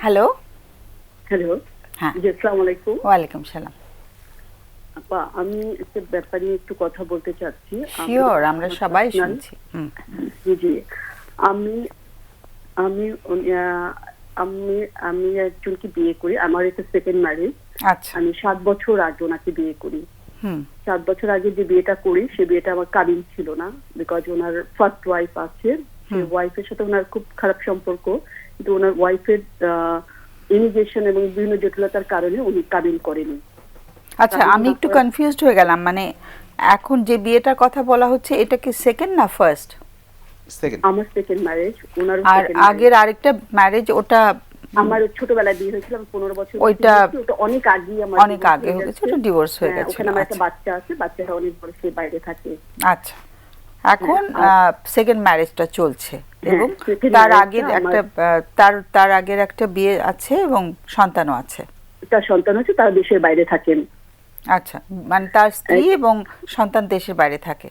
Hello hello হ্যাঁ জি আসসালামু আলাইকুম ওয়ালাইকুম সালাম আপা আমি একটা ব্যাপারে একটু কথা বলতে চাচ্ছি। আমি- শিওর আমরা সবাই শুনছি। জি জি। আমি আমি আমি আমি একজনকে বিয়ে করি। আমার এটা সেকেন্ড ম্যারেজ আচ্ছা। আমি সাত বছর আগে ওনাকে বিয়ে করি। হুম। সাত বছর আগে যে বিয়েটা করি সে বিয়েটা আমার কাবিন ছিল না। বিকজ ওনার ফার্স্ট ওয়াইফ আছে। সেই ওয়াইফের সাথে ওনার খুব খারাপ সম্পর্ক। কিন্তু ওনার ওয়াইফের ইমিগ্রেশন এবং বিভিন্ন জটিলতার কারণে উনি কাবিন করেনি আচ্ছা আমি একটু কনফিউজড হয়ে গেলাম মানে এখন যে বিয়েটার কথা বলা হচ্ছে এটা কি সেকেন্ড না ফার্স্ট সেকেন্ড আমার সেকেন্ড ম্যারেজ ওনার আর আগের আরেকটা ম্যারেজ ওটা আমার ছোটবেলায় বিয়ে হয়েছিল আমি পনেরো বছর ওইটা অনেক আগে আমার অনেক আগে হয়ে হয়ে গেছে। ওটা divorce হয়ে গেছে ওখানে আমার একটা আচ্ছা। বাচ্চা আছে বাচ্চাটা অনেক বড় সে বাইরে থাকে। আচ্ছা এখন হ্যাঁ, সেকেন্ড ম্যারেজটা চলছে। হ্যাঁ, এবং তার marriage-টা আগের একটা তার তার আগের একটা বিয়ে আছে এবং সন্তানও আছে। তার সন্তান হচ্ছে তারা দেশের বাইরে থাকেন। আচ্ছা মানে তার স্ত্রী এবং সন্তান দেশের বাইরে থাকে।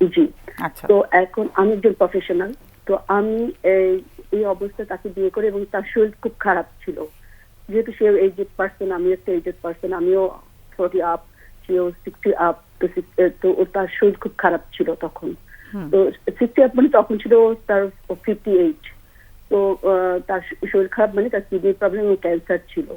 জি। আচ্ছা। তো এখন আমি একজন প্রফেশনাল তো আমি এই অবস্থায় তাকে বিয়ে করে এবং তার শরীর খুব খারাপ ছিল। যেহেতু সে এজেড পার্সন আমি একটা এজেড পার্সন আমিও ফোর্টি আপ সেও সিক্সটি আপ তো তো ওর তার শরীর খুব খারাপ ছিল তখন। তো সিক্সটি আপ মানে তখন ছিল তার ফিফটি এইট তো তার শরীর খারাপ মানে তার কিডনি প্রবলেম ক্যান্সার ছিল।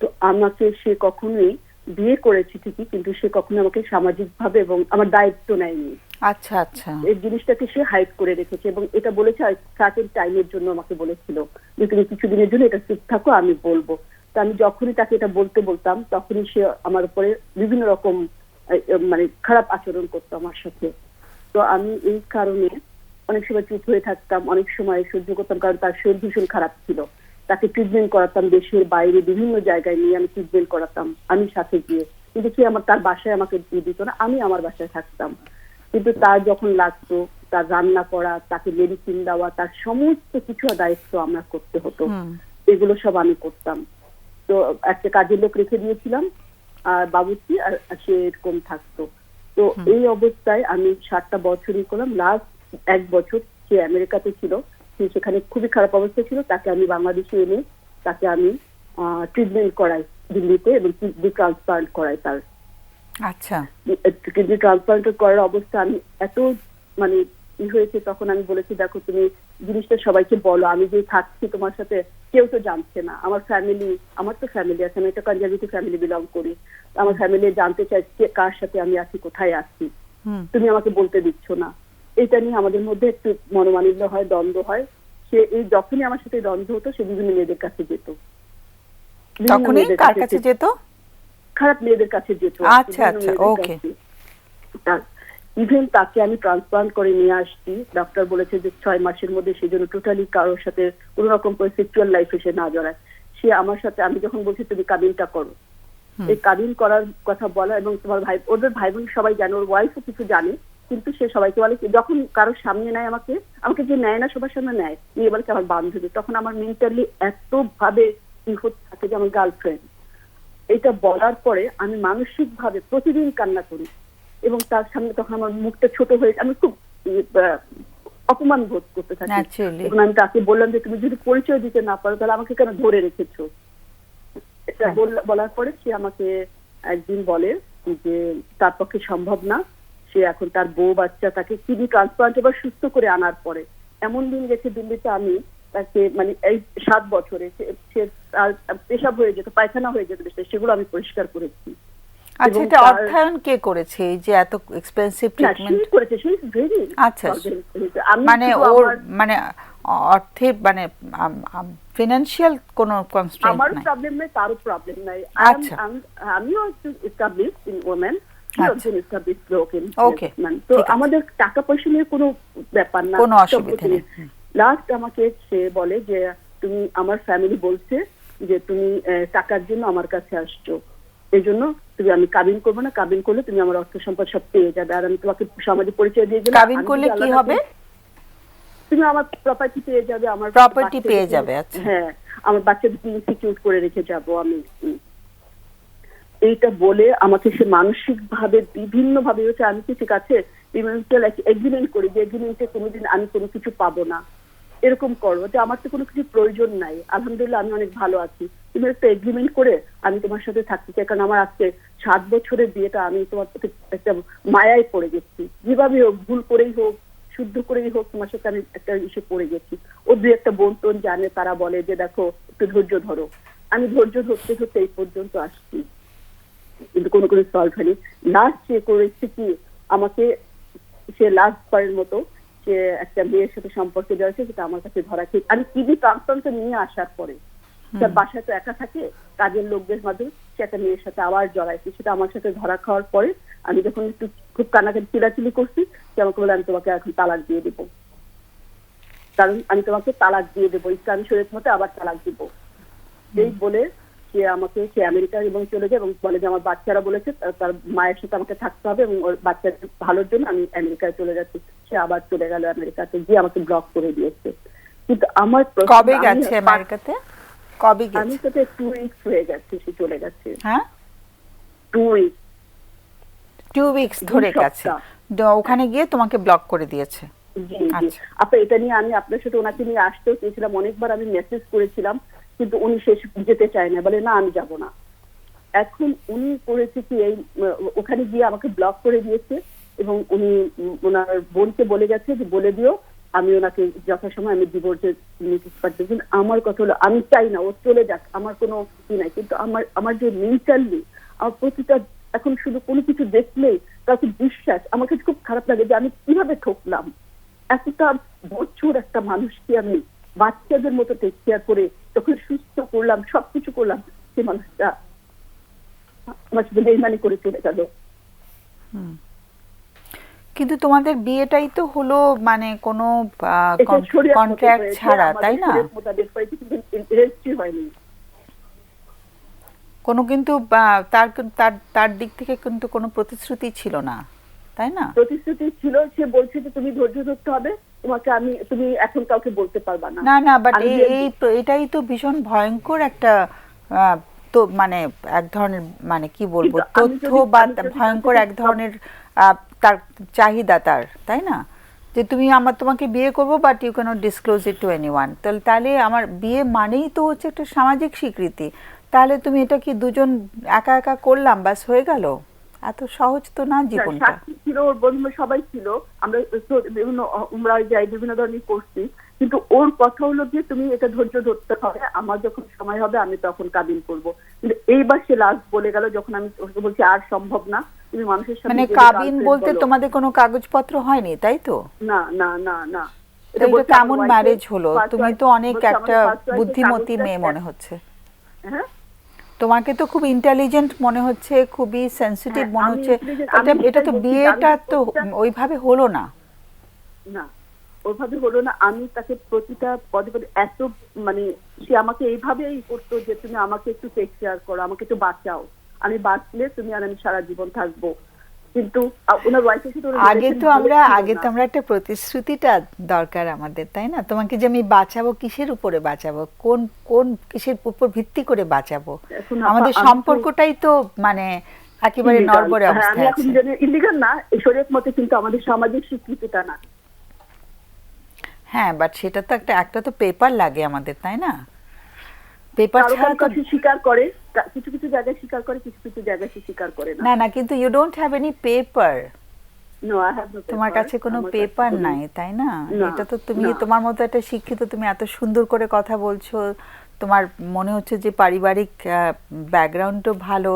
তো আমাকে সে কখনোই বিয়ে করেছে ঠিকই কিন্তু সে কখনো আমাকে সামাজিক ভাবে এবং আমার দায়িত্ব নেয়নি। আচ্ছা আচ্ছা। এই জিনিসটাকে সে হাইড করে রেখেছে এবং এটা বলেছে সার্টেন টাইমের জন্য আমাকে বলেছিল যে তুমি কিছুদিনের জন্য এটা চুপ থাকো আমি বলব। তো আমি যখনই তাকে এটা বলতে বলতাম তখনই সে আমার উপরে বিভিন্ন রকম মানে খারাপ আচরণ করতো আমার সাথে। তো আমি এই কারণে অনেক সময় চুপ হয়ে থাকতাম অনেক সময় সহ্য করতাম কারণ তার শরীর ভীষণ খারাপ ছিল। তাকে ট্রিটমেন্ট করাতাম দেশের বাইরে বিভিন্ন জায়গায় নিয়ে আমি ট্রিটমেন্ট করাতাম আমি সাথে গিয়ে। কিন্তু সে আমার তার বাসায় আমাকে দিয়ে দিত না আমি আমার বাসায় থাকতাম। কিন্তু তার যখন লাগতো তার রান্না করা তাকে মেডিসিন দেওয়া তার সমস্ত কিছু দায়িত্ব আমরা করতে হতো। এগুলো সব আমি করতাম। তো একটা কাজের লোক রেখে দিয়েছিলাম আর বাবুর্চি আর আর সে এরকম থাকতো। তো এই অবস্থায় আমি সাতটা বছরই করলাম। লাস্ট এক বছর সে আমেরিকাতে ছিল সে সেখানে খুবই খারাপ অবস্থা ছিল। তাকে আমি বাংলাদেশে এনে তাকে আমি ট্রিটমেন্ট করাই দিল্লিতে এবং কিডনি ট্রান্সপ্লান্ট করাই তার। আচ্ছা। কিডনি ট্রান্সপ্লান্ট করার অবস্থা আমি এত মানে ই হয়েছে তখন আমি বলেছি দেখো তুমি জিনিসটা সবাইকে বলো আমি যে থাকছি তোমার সাথে কেউ তো জানছে না। আমার ফ্যামিলি আমার তো ফ্যামিলি আছে আমি একটা কনজারভেটিভ ফ্যামিলি বিলং করি। আমার ফ্যামিলি জানতে চাই কার সাথে আমি আছি কোথায় আছি। তুমি আমাকে বলতে দিচ্ছ না। এটা নিয়ে আমাদের মধ্যে একটু মনোমালিন্য হয় দ্বন্দ্ব হয়। সে এই যখনই আমার সাথে দ্বন্দ্ব হতো সে বিভিন্ন মেয়েদের কাছে যেত। বিভিন্ন তখনই কার কাছে যেত। খারাপ মেয়েদের কাছে যেত। আচ্ছা, আচ্ছা, okay. ইভেন তাকে আমি ট্রান্সপ্লান্ট করে নিয়ে আসছি। ডাক্তার বলেছে যে ছয় মাসের মধ্যে সে যেন টোটালি কারোর সাথে কোন রকম করে সেক্সুয়াল লাইফে সে না জড়ায়। সে আমার সাথে আমি যখন বলছি তুমি কাবিনটা করো। এই কাবিন করার কথা বলা এবং তোমার ভাই ওদের ভাই বোন সবাই জানে ওর ওয়াইফও কিছু জানে কিন্তু সে সবাইকে বলে যখন কারোর সামনে নেয় আমাকে আমাকে যে নেয় না সবার সামনে নেয় নিয়ে বলে আমার বান্ধবী। তখন আমার মেন্টালি এত ভাবে হতে থাকে যে আমার গার্লফ্রেন্ড এটা বলার পরে আমি মানসিক ভাবে প্রতিদিন কান্না করি। এবং তার সামনে তখন আমার মুখটা ছোট হয়ে আমি খুব অপমান বোধ করতে থাকি। আমি তাকে বললাম যে তুমি যদি পরিচয় দিতে না পারো তাহলে আমাকে কেন ধরে রেখেছো? এটা। বলার পরে সে আমাকে একদিন বলে যে তার পক্ষে সম্ভব না। সে এখন তার বউ বাচ্চা তাকে কিডনি ট্রান্সপ্লান্ট এবার সুস্থ করে আনার পরে। এমন দিন গেছে দিল্লিতে আমি তাকে মানে এই সাত বছরে সে তার পেশাব হয়ে যেত পায়খানা হয়ে যেত সেগুলো আমি পরিষ্কার করেছি। আচ্ছা এটা অর্থায়ন কে করেছে? এই যে এত এক্সপেন্সিভ ট্রিটমেন্ট করেছে ভেরি আচ্ছা মানে ওর মানে অর্থে মানে ফিনান্সিয়াল কোনো কনস্ট্রেন্ট নাই। প্রবলেম নাই তারও প্রবলেম নাই। আচ্ছা। আমিও একটু এস্টাবলিশ ইন ওমেন আচ্ছা। Okay, তো আমাদের টাকা পয়সা নিয়ে কোনো ব্যাপার না কোনো অসুবিধা নেই। লাস্ট আমাকে সে বলে যে তুমি আমার ফ্যামিলি বলছে যে তুমি টাকার জন্য আমার কাছে আসছো। এই জন্য তুমি আমি কাবিন করব না কাবিন করলে তুমি আমার অর্থ সম্পদ সব পেয়ে যাবে। আর আমি তোমাকে সমাজে পরিচয় দিয়ে কাবিন করলে কি হবে? তুমি আমার প্রপার্টি পেয়ে যাবে আমার বাচ্চাদের পেয়ে যাবে, আচ্ছা। হ্যাঁ আমার বাচ্চাদেরকে ইনস্টিটিউট করে রেখে যাব আমি। এইটা বলে আমাকে সে মানসিক ভাবে বিভিন্ন ভাবে হচ্ছে আমি কি ঠিক আছে? এগ্রিমেন্ট করি যে এগ্রিমেন্টে কোনোদিন আমি কোনো কিছু পাবো না। এরকম করো যে আমার তো কোনো কিছু প্রয়োজন নাই। আলহামদুলিল্লাহ আমি অনেক ভালো আছি। তুমি একটা এগ্রিমেন্ট করে আমি তোমার সাথে থাকতে চাই, কারণ আমার আজকে সাত বছরের বিয়েটা আমি তোমার প্রতি একটা মায়ায় পড়ে গেছি। যেভাবে হোক, ভুল করেই হোক, শুদ্ধ করেই হোক, তোমার সাথে আমি একটা ইসে পড়ে গেছি। ও দুই একটা বোন টোন জানে, তারা বলে যে, দেখো, একটু ধৈর্য ধরো। আমি ধৈর্য ধরতে ধরতে এই পর্যন্ত আসছি। কিন্তু কোনো কোনো সলভ হয়নি লাস্ট সে করেছে কি, আমাকে সে লাস্ট বারের মতো সে একটা মেয়ের সাথে সম্পর্কে দেওয়া সেটা আমার কাছে ধরা খেয়ে আমি কিডনি ট্রান্সপ্লান্ট নিয়ে আসার পরে তার বাসায় তো একা থাকে কাজের লোকদের মাধ্যমে সে একটা মেয়ের সাথে আবার জড়াইছে। সেটা আমার সাথে ধরা খাওয়ার পরে আমি যখন একটু খুব কানাকাটি চিলাচিলি করছি সে আমাকে বলে আমি তোমাকে এখন তালাক দিয়ে দেবো। কারণ আমি তোমাকে তালাক দিয়ে দেবো ইসলামী শরীর মতে আবার তালাক দিব। এই বলে সে আমাকে সে আমেরিকা এবং চলে যায় এবং বলে যে আমার বাচ্চারা বলেছে তার- মায়ের সাথে আমাকে থাকতে হবে এবং ওর বাচ্চাদের ভালোর জন্য আমি আমেরিকায় চলে যাচ্ছি। সে আবার চলে গেল আমেরিকাতে গিয়ে আমাকে ব্লক করে দিয়েছে। কিন্তু আমার কবে গেছে আমেরিকাতে? কবে আমি গেছে সাথে টু উইকস হয়ে গেছে সে চলে গেছে। হ্যাঁ? টু উইকস টু উইকস ধরে গেছে। ওখানে গিয়ে তোমাকে ব্লক করে দিয়েছে। আচ্ছা। আপনার এটা নিয়ে আমি আপনার সাথে ওনাকে নিয়ে আসতেও চেয়েছিলাম। অনেকবার আমি মেসেজ করেছিলাম। কিন্তু উনি শেষ যেতে চায় না। বলে, না, আমি যাব না। এখন উনি করেছে কি, এই ওখানে গিয়ে আমাকে ব্লক করে দিয়েছে এবং উনি ওনার বোনকে বলে গেছে যে, বলে দিও, আমি ওনাকে যথাসময় আমি ডিভোর্সের নোটিস পাঠিয়ে আমার কথা হলো, আমি চাই না, ও চলে যাক, আমার কোনো ই নাই। কিন্তু আমার আমার যে মেন্টালি আমার প্রতিটা, এখন শুধু কোনো কিছু দেখলেই তাকে বিশ্বাস। আমার কাছে খুব খারাপ লাগে যে, আমি কীভাবে ঠকলাম? এতটা বছর একটা মানুষকে আমি বাচ্চাদের মতো টেক কেয়ার করে যখন সুস্থ করলাম সবকিছু করলাম সে মানুষটা আমার সাথে বেইমানি করে চলে গেল। কিন্তু তোমাদের বিয়েটাই তো হলো মানে কোনো কন্ট্রাক্ট ছাড়া তাই না? কোনো কিন্তু তার তার তার দিক থেকে কিন্তু কোনো প্রতিশ্রুতি ছিল না। তাই না? প্রতিশ্রুতি ছিল সে বলছে যে তুমি ধৈর্য ধরতে হবে তোমাকে আমি তুমি এখন কাউকে বলতে পারবা না। না না বাট এই তো- এটাই তো ভীষণ ভয়ঙ্কর একটা তো মানে এক ধরনের মানে কি বলব তথ্য বা ভয়ঙ্কর এক ধরনের তার চাহিদা তার তাই না? যে তুমি আমার তোমাকে বিয়ে করব but you can't disclose it to anyone তাহলে তাহলে আমার বিয়ে মানেই তো হচ্ছে একটা সামাজিক স্বীকৃতি। তাহলে তুমি এটা কি দুজন একা একা করলাম বাস হয়ে গেল? এত সহজ তো না জীবনটা? সাক্ষী ছিল ওর বন্ধু সবাই ছিল। আমরা বিভিন্ন উমরায় যাই বিভিন্ন ধরনের করছি। কিন্তু ওর কথা হলো যে তুমি এটা ধৈর্য ধরতে হবে আমার যখন সময় হবে আমি তখন কাবিল করব। কিন্তু এইবার সে লাস্ট বলে গেল যখন আমি ওকে বলছি আর সম্ভব না তুমি মানুষের সামনে মানে কাবিন বলতে তোমাদের কোনো কাগজপত্র হয়নি তাই তো? না না না না। এটা কেমন ম্যারেজ হলো? তুমি তো অনেক একটা বুদ্ধিমতী মেয়ে মনে হচ্ছে। হ্যাঁ? তোমাকে তো খুব ইন্টেলিজেন্ট মনে হচ্ছে খুবই সেনসিটিভ হ্যাঁ, মনে হচ্ছে। এটা এটা তো বিয়েটা তো ওইভাবে হলো না। না ওইভাবে হলো না। আমি তাকে প্রতিটা পদে পদে এত মানে সে আমাকে এইভাবেই করতো যে তুমি আমাকে একটু টেক কেয়ার করো আমাকে একটু বাঁচাও। আমি বাঁচলে তুমি আর আমি সারা জীবন থাকব। কিন্তু ওনার আগে তো আমরা আগে তো আমরা একটা প্রতিশ্রুতিটা দরকার আমাদের তাই না? তোমাকে যে আমি বাঁচাবো কিসের উপরে বাঁচাবো? কোন কোন কিসের উপর ভিত্তি করে বাঁচাবো? আমাদের সম্পর্কটাই তো মানে একেবারে। নড়বড়ে হ্যাঁ, অবস্থায় আছে। ইলিগাল না শরীয়ত মতে কিন্তু আমাদের সামাজিক স্বীকৃতিটা না। হ্যাঁ বাট সেটা তো একটা একটা তো পেপার লাগে আমাদের তাই না? পেপার ছাড়া তো স্বীকার করে কিছু কিছু জায়গায় স্বীকার করে কিছু কিছু জায়গায় সে স্বীকার করে না। না না কিন্তু you don't have any paper তোমার কাছে কোনো পেপার নাই তাই না? না, এটা তো তুমি তোমার মতো একটা শিক্ষিত তুমি এত সুন্দর করে কথা বলছো তোমার মনে হচ্ছে যে পারিবারিক ব্যাকগ্রাউন্ডও ভালো।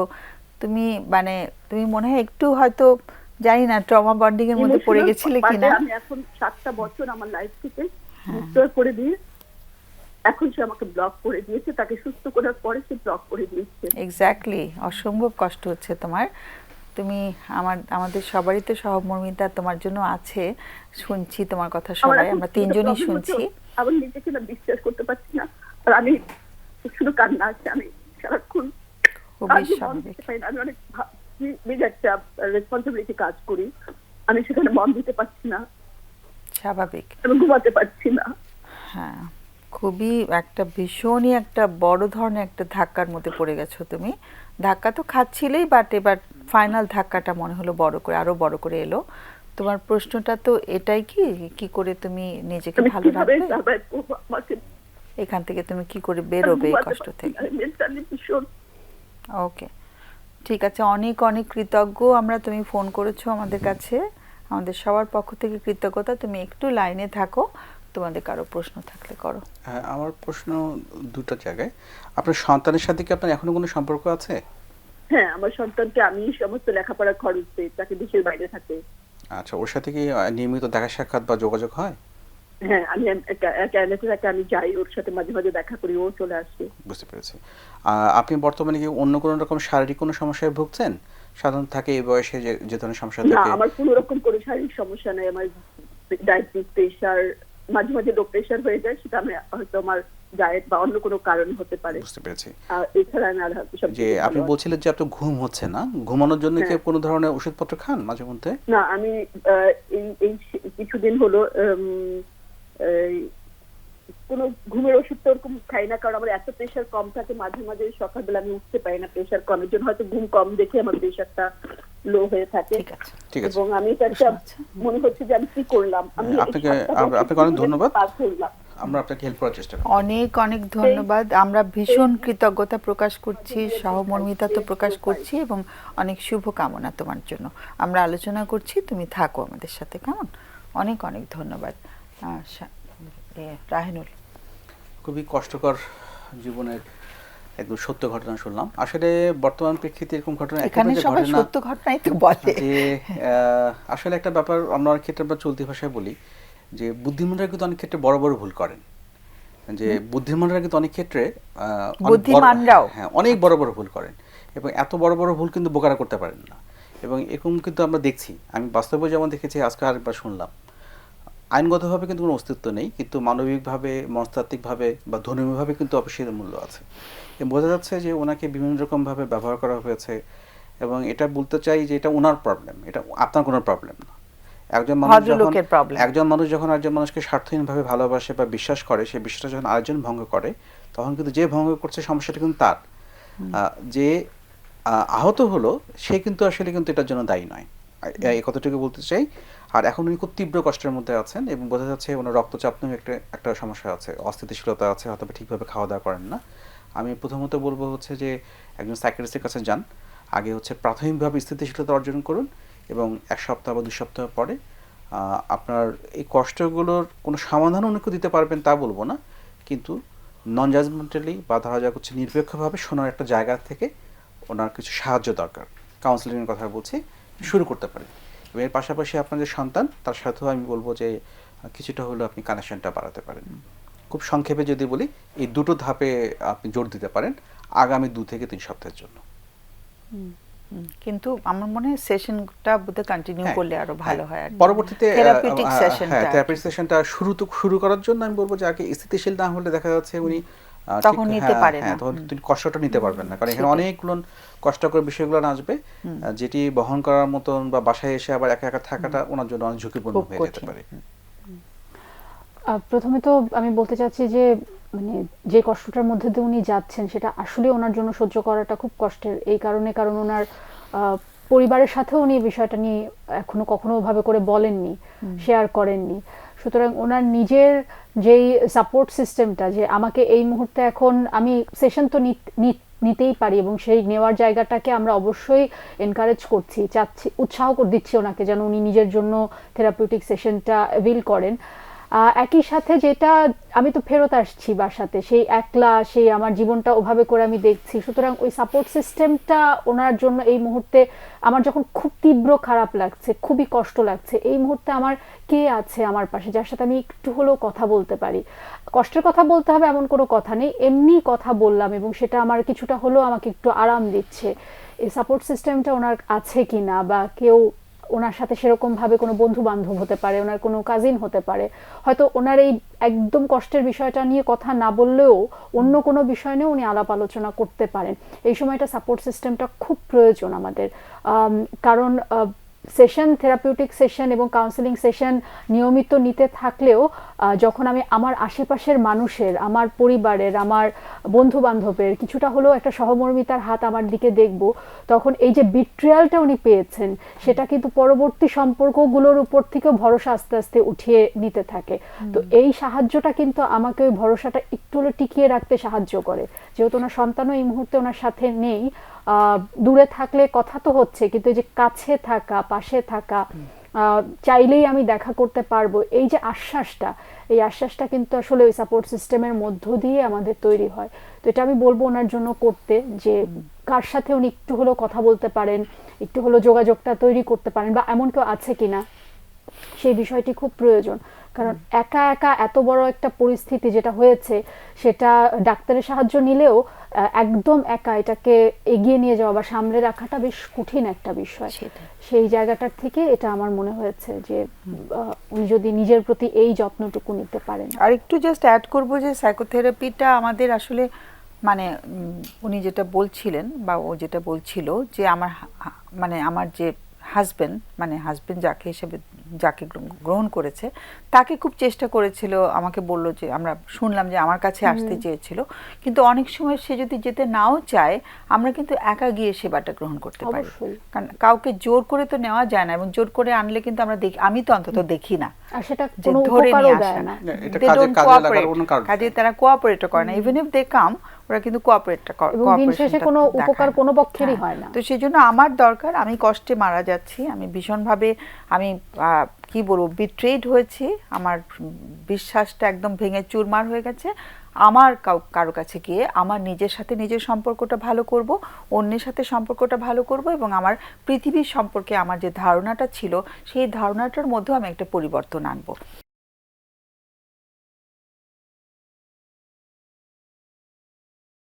তুমি মানে তুমি মনে হয় একটু হয়তো জানি না ট্রমা বন্ডিং এর মধ্যে পড়ে গেছিলে কিনা? আমি এখন সাতটা বছর আমার লাইফ থেকে হ্যাঁ। করে দিয়ে এখন সে আমাকে ব্লক করে দিয়েছে তাকে সুস্থ করার পরে সে ব্লক করে দিয়েছে। এক্স্যাক্টলি অসম্ভব কষ্ট হচ্ছে তোমার। তুমি আমার আমাদের সবারই তো সহমর্মিতা তোমার জন্য আছে। শুনছি তোমার কথা সবাই আমরা তিনজনই শুনছি। নিজেকে না বিশ্বাস করতে পারছি না আর আমি শুধু কান্না আছে আমি সারাক্ষণ আমি অনেক একটা রেসপন্সিবিলিটি কাজ করি আমি সেখানে মন দিতে পারছি না। স্বাভাবিক। আমি ঘুমাতে পারছি না। হ্যাঁ। খুবই একটা ভীষণই একটা বড় ধরনের একটা ধাক্কার মধ্যে পড়ে গেছো তুমি। ধাক্কা তো খাচ্ছিলেই বাট এবার ফাইনাল ধাক্কাটা মনে হলো বড় করে আরও বড় করে এলো। তোমার প্রশ্নটা তো এটাই কি? কি করে তুমি নিজেকে ভালো রাখবে? এখান থেকে তুমি কি করে বেরোবে এই কষ্ট থেকে? ওকে ঠিক আছে অনেক অনেক কৃতজ্ঞ আমরা তুমি ফোন করেছ আমাদের কাছে। আমাদের সবার পক্ষ থেকে কৃতজ্ঞতা তুমি একটু লাইনে থাকো। তোমাদের কারও প্রশ্ন থাকলে করো। হ্যাঁ আমার প্রশ্ন দুটো জায়গায়। আপনার সন্তানের সাথে কি আপনার এখনও কোনো সম্পর্ক আছে? হ্যাঁ আমার সন্তানকে আমি সমস্ত লেখাপড়ার খরচ দিই তাকে দেশের বাইরে থাকে। আচ্ছা ওর সাথে কি নিয়মিত দেখা সাক্ষাৎ বা যোগাযোগ হয়? হ্যাঁ আমি ক্যানেডা আমি যাই ওর সাথে মাঝে মাঝে দেখা করি ও চলে আসে। বুঝতে পেরেছি। আহ, আপনি বর্তমানে কি অন্য কোনো রকম শারীরিক কোনো সমস্যায় ভুগছেন? সাধারণত থাকে এই বয়সে যে যে ধরনের সমস্যা থাকে। আমার কোনো রকম কোনো শারীরিক সমস্যা নাই আমার ডায়াবেটিস প্রেশার মাঝে মাঝে লো প্রেশার হয়ে যায় সেটা আমি হয়তো আমার ডায়েট বা অন্য কোনো কারণ হতে পারে। বুঝতে পেরেছি। আর এছাড়া আমি সব যে আপনি বলছিলেন যে আপনার ঘুম হচ্ছে না ঘুমানোর জন্য কি হ্যাঁ। কোনো ধরনের ওষুধপত্র খান মাঝে মধ্যে? না আমি এই এই কিছুদিন হলো কোনো ঘুমের ওষুধ তো ওরকম খাই না কারণ আমার এত প্রেশার কম থাকে মাঝে মাঝে সকালবেলা আমি উঠতে পারি না প্রেশার কমের জন্য। হয়তো ঘুম কম দেখে আমার প্রেশারটা লো হয়ে থাকে। এবং আমি এটা আচ্ছা। মনে হচ্ছে যে আমি কি করলাম? আমি আপনাকে- সাতটা আপ- বছর আপনাকে অনেক ধন্যবাদ। পার করলাম। আমরা আপনাকে হেল্প করার চেষ্টা করি অনেক অনেক ধন্যবাদ। আমরা ভীষণ কৃতজ্ঞতা প্রকাশ করছি সহমর্মিতা তো প্রকাশ করছি এবং অনেক শুভ কামনা তোমার জন্য। আমরা আলোচনা করছি তুমি থাকো আমাদের সাথে কেমন? অনেক অনেক ধন্যবাদ। রাহেনুল। খুবই কষ্টকর জীবনের একদম সত্য ঘটনা শুনলাম। আসলে বর্তমান প্রেক্ষিতে এরকম ঘটনা এখানে সবাই সত্য ঘটনাই তো বলে। যে আসলে একটা ব্যাপার আমরা অনেক ক্ষেত্রে আমরা চলতি ভাষায় বলি যে বুদ্ধিমানরা কিন্তু অনেক ক্ষেত্রে বড় বড় ভুল করেন। যে বুদ্ধিমানরা কিন্তু অনেক ক্ষেত্রে বুদ্ধিমানরাও? হ্যাঁ অনেক বড় বড় ভুল করেন এবং এত বড় বড় ভুল কিন্তু বোকারা করতে পারেন না। এবং এরকম কিন্তু আমরা দেখছি। আমি বাস্তবে যেমন দেখেছি আজকে আরেকবার শুনলাম। আইনগতভাবে কিন্তু কোনো অস্তিত্ব নেই কিন্তু মানবিকভাবে মনস্তাত্ত্বিকভাবে বা ধর্মীয়ভাবে কিন্তু অবশ্যই মূল্য আছে। বোঝা যাচ্ছে যে ওনাকে বিভিন্ন রকমভাবে ব্যবহার করা হয়েছে এবং এটা বলতে চাই যে এটা ওনার প্রবলেম এটা আপনার কোনো প্রবলেম না। একজন মানুষ যখন একজন মানুষ যখন একজন মানুষকে স্বার্থহীনভাবে ভালোবাসে বা বিশ্বাস করে সেই বিশ্বাসটা যখন আরেকজন ভঙ্গ করে তখন কিন্তু যে ভঙ্গ করছে সমস্যাটা কিন্তু তার। যে আহত হলো সে কিন্তু আসলে কিন্তু এটার জন্য দায়ী নয়। এই কথাটুকু বলতে চাই আর এখন উনি খুব তীব্র কষ্টের মধ্যে আছেন এবং বোঝা যাচ্ছে ওনার রক্তচাপ নিয়েও একটা একটা সমস্যা আছে, অস্থিতিশীলতা আছে, হয়তো ঠিকভাবে খাওয়া দাওয়া করেন না। আমি প্রথমত বলব হচ্ছে যে, একজন সাইকিয়াট্রিস্টের কাছে যান, আগে হচ্ছে প্রাথমিকভাবে স্থিতিশীলতা অর্জন করুন এবং এক সপ্তাহ বা দুই সপ্তাহ পরে আপনার এই কষ্টগুলোর কোনো সমাধান অনেক দিতে পারবেন তা বলব না, কিন্তু নন জাজমেন্টালি বা ধরা যাক হচ্ছে নিরপেক্ষভাবে শোনার একটা জায়গা থেকে ওনার কিছু সাহায্য দরকার। কাউন্সিলিংয়ের কথা বলছি, শুরু করতে এবং এর পাশাপাশি আপনার যে সন্তান তার সাথেও আমি বলব যে কিছুটা হলেও আপনি কানেকশনটা বাড়াতে পারেন। খুব সংক্ষেপে যদি বলি এই দুটো ধাপে আপনি জোর দিতে পারেন আগামী দু থেকে তিন সপ্তাহের জন্য। কিন্তু আমার মনে হয় সেশনটা বোধহয় কন্টিনিউ করলে আরও ভালো হ্যাঁ। হয় পরবর্তীতে Therapeutic session টা হ্যাঁ আর থেরাপি সেশনটা শুরু তো শুরু করার জন্য আমি বলব যে আগে স্থিতিশীল না হলে দেখা যাচ্ছে উনি তখন নিতে হ্যাঁ, পারে না। হ্যাঁ, তখন হুম। তিনি কষ্টটা নিতে পারবেন না। কারণ এখানে। অনেকগুলো কষ্টকর বিষয়গুলো আসবে যেটি বহন করার মতন বা বাসায় এসে আবার একা একা থাকাটা ওনার জন্য অনেক ঝুঁকিপূর্ণ হয়ে যেতে পারে। প্রথমে তো আমি বলতে চাচ্ছি যে মানে যে কষ্টটার মধ্যে দিয়ে উনি যাচ্ছেন সেটা আসলে ওনার জন্য সহ্য করাটা খুব কষ্টের। এই কারণে কারণ ওনার আহ, পরিবারের সাথেও উনি বিষয়টা নিয়ে এখনও কখনো ভাবে করে বলেননি শেয়ার করেননি। সুতরাং ওনার নিজের যেই সাপোর্ট সিস্টেমটা যে আমাকে এই মুহূর্তে এখন আমি সেশন তো নিতেই পারি এবং সেই নেওয়ার জায়গাটাকে আমরা অবশ্যই এনকারেজ করছি, চাচ্ছি, উৎসাহ দিচ্ছি ওনাকে যেন উনি নিজের জন্য থেরাপিউটিক সেশনটা অ্যাভিল করেন। একই সাথে যেটা আমি তো ফেরত আসছি বাসাতে, সেই একলা, সেই আমার জীবনটা ওভাবে করে আমি দেখছি। সুতরাং ওই সাপোর্ট সিস্টেমটা ওনার জন্য এই মুহূর্তে আমার যখন খুব তীব্র খারাপ লাগছে, খুবই কষ্ট লাগছে, এই মুহূর্তে আমার কে আছে আমার পাশে যার সাথে আমি একটু হলেও কথা বলতে পারি? কষ্টের কথা বলতে হবে এমন কোনো কথা নেই, এমনি কথা বললাম এবং সেটা আমার কিছুটা হলেও আমাকে একটু আরাম দিচ্ছে। এই সাপোর্ট সিস্টেমটা ওনার আছে কি না বা কেউ ওনার সাথে সেরকম ভাবে কোনো বন্ধু বান্ধব হতে পারে ওনার কোনো কাজিন হতে পারে। হয়তো ওনার এই একদম কষ্টের বিষয়টা নিয়ে কথা না বললেও অন্য কোনো বিষয় নিয়ে উনি আলাপ আলোচনা করতে পারেন। এই সময়টা সাপোর্ট সিস্টেমটা খুব প্রয়োজন আমাদের। আম, কারণ সেশন থেরাপিউটিক সেশন এবং কাউন্সেলিং সেশন নিয়মিত নিতে থাকলেও যখন আমি আমার আশেপাশের মানুষের আমার পরিবারের আমার বন্ধু বান্ধবের কিছুটা হলেও একটা সহমর্মিতার হাত আমার দিকে দেখব তখন এই যে বিট্রিয়ালটা উনি পেয়েছেন সেটা কিন্তু পরবর্তী সম্পর্কগুলোর উপর থেকেও ভরসা আস্তে আস্তে উঠিয়ে নিতে থাকে। তো এই সাহায্যটা কিন্তু আমাকে ওই ভরসাটা একটু হলে টিকিয়ে রাখতে সাহায্য করে। যেহেতু ওনার সন্তানও এই মুহূর্তে ওনার সাথে নেই আহ, দূরে থাকলে কথা তো হচ্ছে কিন্তু এই যে কাছে থাকা পাশে থাকা চাইলেই আমি দেখা করতে পারব। এই যে আশ্বাসটা এই আশ্বাসটা কিন্তু আসলে ওই সাপোর্ট সিস্টেমের মধ্য দিয়ে আমাদের তৈরি হয়। তো এটা আমি বলব ওনার জন্য করতে যে কার সাথে উনি একটু হলেও কথা বলতে পারেন একটু হলেও যোগাযোগটা তৈরি করতে পারেন বা এমন কেউ আছে কিনা সেই বিষয়টি খুব প্রয়োজন। কারণ একা একা এত বড় একটা পরিস্থিতি যেটা হয়েছে সেটা ডাক্তারের সাহায্য নিলেও একদম একা এটাকে এগিয়ে নিয়ে যাওয়া বা সামলে রাখাটা বেশ কঠিন একটা বিষয়। সেই জায়গাটার থেকে এটা আমার মনে হয়েছে যে উনি যদি নিজের প্রতি এই যত্নটুকু নিতে পারেন। আর একটু জাস্ট অ্যাড করব যে সাইকোথেরাপিটা আমাদের আসলে মানে উনি যেটা বলছিলেন বা ও যেটা বলছিল যে আমার মানে আমার যে হাজবেন্ড মানে হাজবেন্ড যাকে হিসেবে যাকে গ্রহণ করেছে তাকে খুব চেষ্টা করেছিল আমাকে বলল যে আমরা শুনলাম যে আমার কাছে আসতে চেয়েছিল কিন্তু অনেক সময় সে যদি যেতে নাও চায় আমরা কিন্তু একা গিয়ে সেবাটা গ্রহণ করতে পারি। কারণ কাউকে জোর করে তো নেওয়া যায় না এবং জোর করে আনলে কিন্তু আমরা দেখি আমি তো অন্তত দেখি না। সেটা ধরে নিয়ে আসা কাজে তারা কোঅপারেট করে না। ইভেন ইফ দে কাম ওরা কিন্তু কোঅপারেটটা করে দিন শেষে কোনো উপকার কোনো পক্ষেরই হয় না। তো সেই জন্য আমার দরকার আমি কষ্টে মারা যাচ্ছি আমি ভীষণভাবে আমি কি বলব বিট্রেড হয়েছি আমার বিশ্বাসটা একদম ভেঙে চুরমার হয়ে গেছে। আমার কাউ- কারও কাছে গিয়ে আমার নিজের সাথে নিজের সম্পর্কটা ভালো করব অন্যের সাথে সম্পর্কটা ভালো করব এবং আমার পৃথিবীর সম্পর্কে আমার যে ধারণাটা ছিল সেই ধারণাটার মধ্যেও আমি একটা পরিবর্তন আনব।